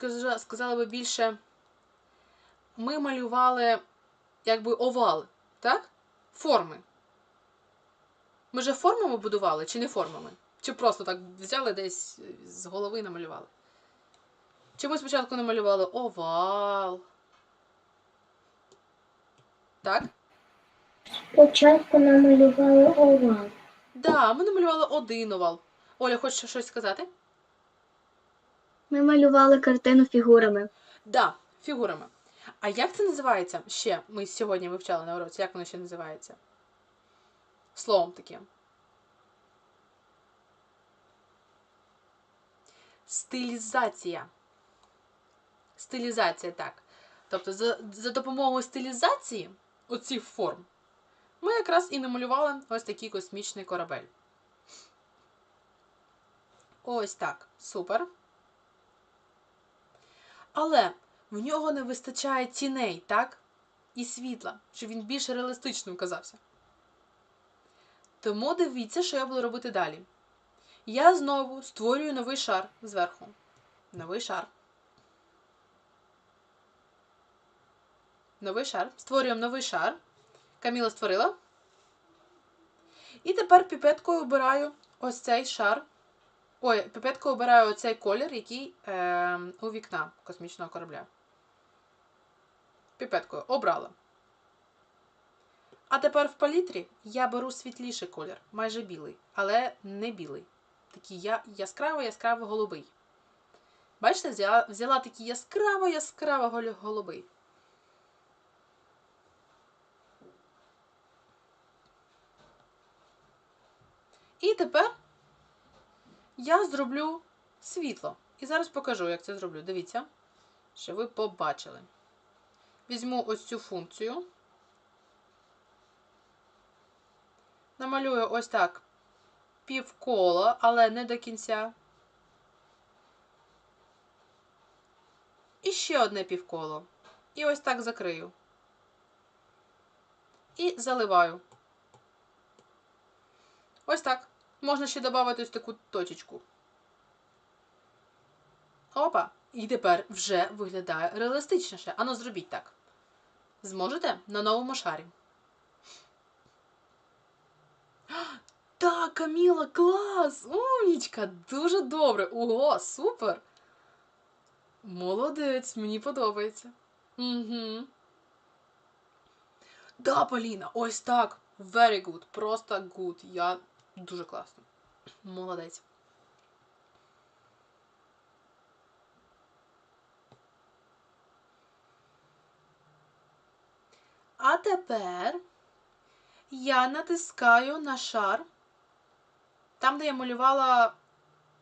сказа- сказала би більше. Ми малювали якби овал, так? Форми. Ми же формами будували чи не формами? Чи просто так взяли десь з голови і намалювали? Чи ми спочатку намалювали овал? Так? Спочатку намалювали овал. Да, ми намалювали один овал. Оля, хочеш щось сказати? Ми малювали картину фігурами. Да, фігурами. А як це називається? Ще ми сьогодні вивчали на уроці. Як воно ще називається? Словом таким. Стилізація. Стилізація, так. Тобто, за, за допомогою стилізації оцих форм ми якраз і намалювали ось такий космічний корабель. Ось так. Супер. Але в нього не вистачає тіней, так? І світла, щоб він більш реалістичним казався. Тому дивіться, що я буду робити далі. Я знову створюю новий шар зверху. Новий шар. Новий шар. Створюємо новий шар. Каміла створила. І тепер піпеткою обираю ось цей шар. Ой, піпеткою обираю оцей колір, який е, у вікна космічного корабля. Піпеткою обрала. А тепер в палітрі я беру світліший колір, майже білий, але не білий. Такий я, яскраво яскраво голубий. Бачите, взяла, взяла такий яскраво яскраво голубий. І тепер я зроблю світло. І зараз покажу, як це зроблю. Дивіться, що ви побачили. Візьму ось цю функцію. Намалюю ось так півкола, але не до кінця. І ще одне півколо. І ось так закрию. І заливаю. Ось так. Можна ще додати ось таку точечку. Опа. І тепер вже виглядає реалістичніше. Ану, зробіть так. Зможете на новому шарі. Так, Каміла, клас! Умнічка! Дуже добре! Ого, супер! Молодець, мені подобається. Угу. Да, Поліна, ось так. Very good. Просто good. Я дуже класно. Молодець. А тепер я натискаю на шар. Там, де я малювала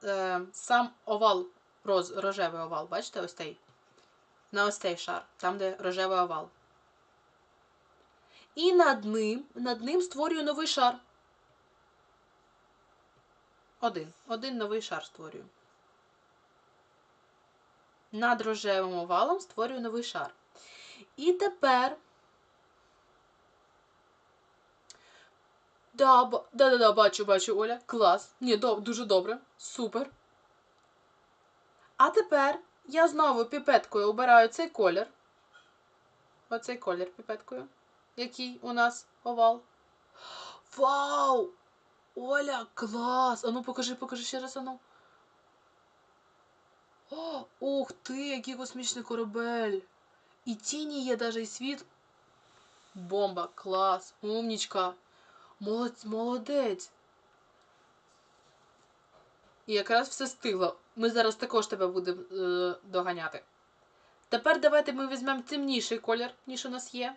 е, сам овал, роз, рожевий овал, бачите, ось цей. На ось цей шар, там, де рожевий овал. І над ним, над ним створюю новий шар. Один. Один новий шар створюю. Над рожевим овалом створюю новий шар. І тепер. Да, да-да-да, бачу, бачу, Оля. Клас. Ні, дуже добре. Супер. А тепер я знову піпеткою обираю цей колір. Оцей колір піпеткою. Який у нас овал. Вау! Оля, клас! Ану, покажи, покажи ще раз, ану. О, ух ти, який космічний корабель! І тіні є, даже і світ. Бомба, клас, умнічка. Молодець, молодець. І якраз все стигло. Ми зараз також тебе будемо е, доганяти. Тепер давайте ми візьмемо темніший колір, ніж у нас є.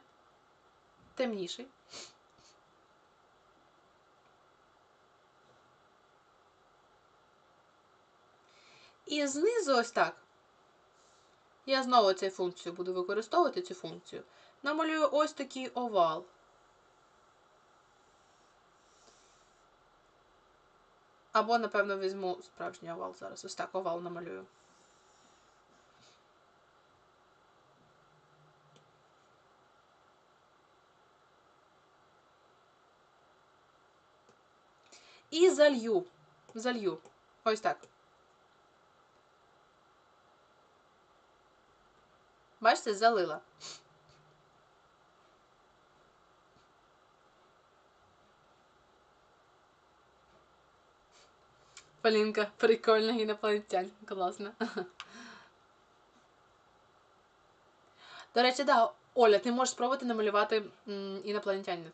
Темніший. І знизу ось так. Я знову цю функцію буду використовувати цю функцію. Намалюю ось такий овал. Або, напевно, візьму справжній овал зараз. Ось так овал намалюю. І залью. Залью. Ось так. Бачите, залила. Полінка, прикольна інопланетянь. Класно. До речі, да, Оля, ти можеш спробувати намалювати інопланетянина.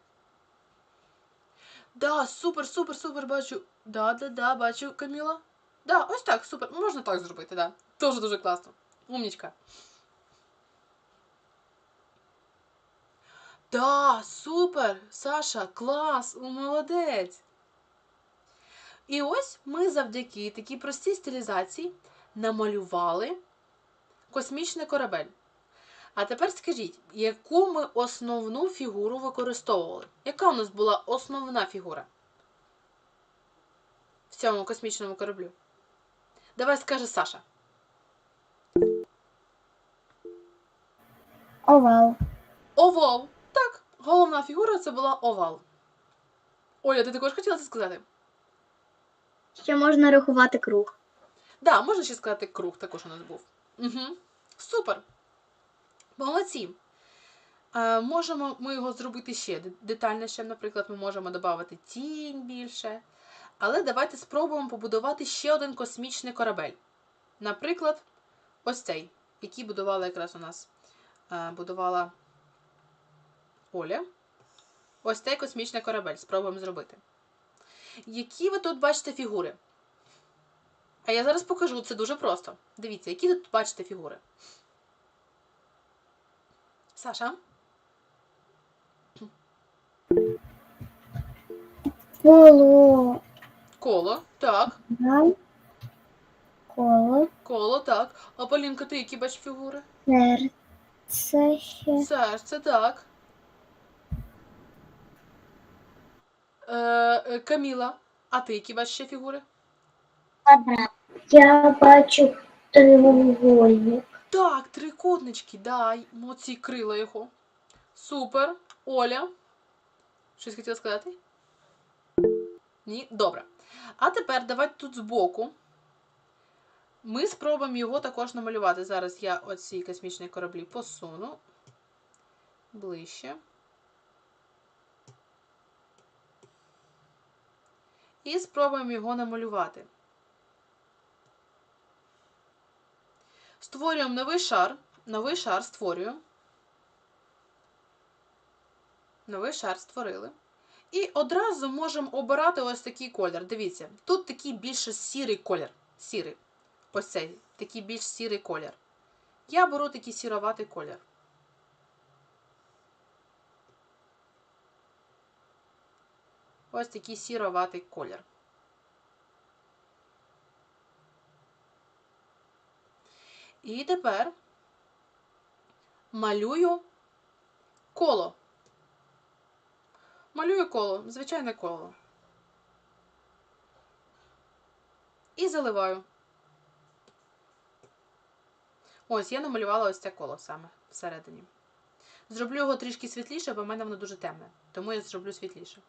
Да, супер, супер, супер, бачу. Да, да, да, бачу, Каміла. Да, ось так, супер. Можна так зробити, да. Дуже дуже класно. Умнічка. Да, супер, Саша, клас, молодець. І ось ми завдяки такій простій стилізації намалювали космічний корабель. А тепер скажіть, яку ми основну фігуру використовували? Яка у нас була основна фігура в цьому космічному кораблю? Давай скаже Саша. Овал. Овал. Так, головна фігура це була овал. Оля, ти також хотіла це сказати? Ще можна рахувати круг. Да, можна ще сказати круг, також у нас був. Угу. Супер. Молодці. Е, можемо ми його зробити ще детальніше. Наприклад, ми можемо додати тінь більше. Але давайте спробуємо побудувати ще один космічний корабель. Наприклад, ось цей, який будувала якраз у нас е, будувала Оля. Ось цей космічний корабель. Спробуємо зробити. Які ви тут бачите фігури? А я зараз покажу, це дуже просто. Дивіться, які тут бачите фігури. Саша? Коло. Коло, так. Да. Коло. Коло, так. А Полінка, ти які бачиш фігури? Серце ще. Серце, так. Е, е, Каміла, а ти які бачиш ще фігури? Квадрат. Я бачу треугольник. Так, трикутнички, да, моці крила його. Супер. Оля. Щось хотіла сказати? Ні? Добре. А тепер давайте тут збоку. Ми спробуємо його також намалювати. Зараз я оці космічні кораблі посуну. Ближче. І спробуємо його намалювати. Створюємо новий шар. Новий шар створюємо. Новий шар створили. І одразу можемо обирати ось такий колір. Дивіться, тут такий більше сірий колір. Сірий. Ось цей, такий більш сірий колір. Я беру такий сіроватий колір. Ось такий сіроватий колір. І тепер малюю коло. Малюю коло, звичайне коло. І заливаю. Ось, я намалювала ось це коло саме всередині. Зроблю його трішки світліше, бо в мене воно дуже темне. Тому я зроблю світліше.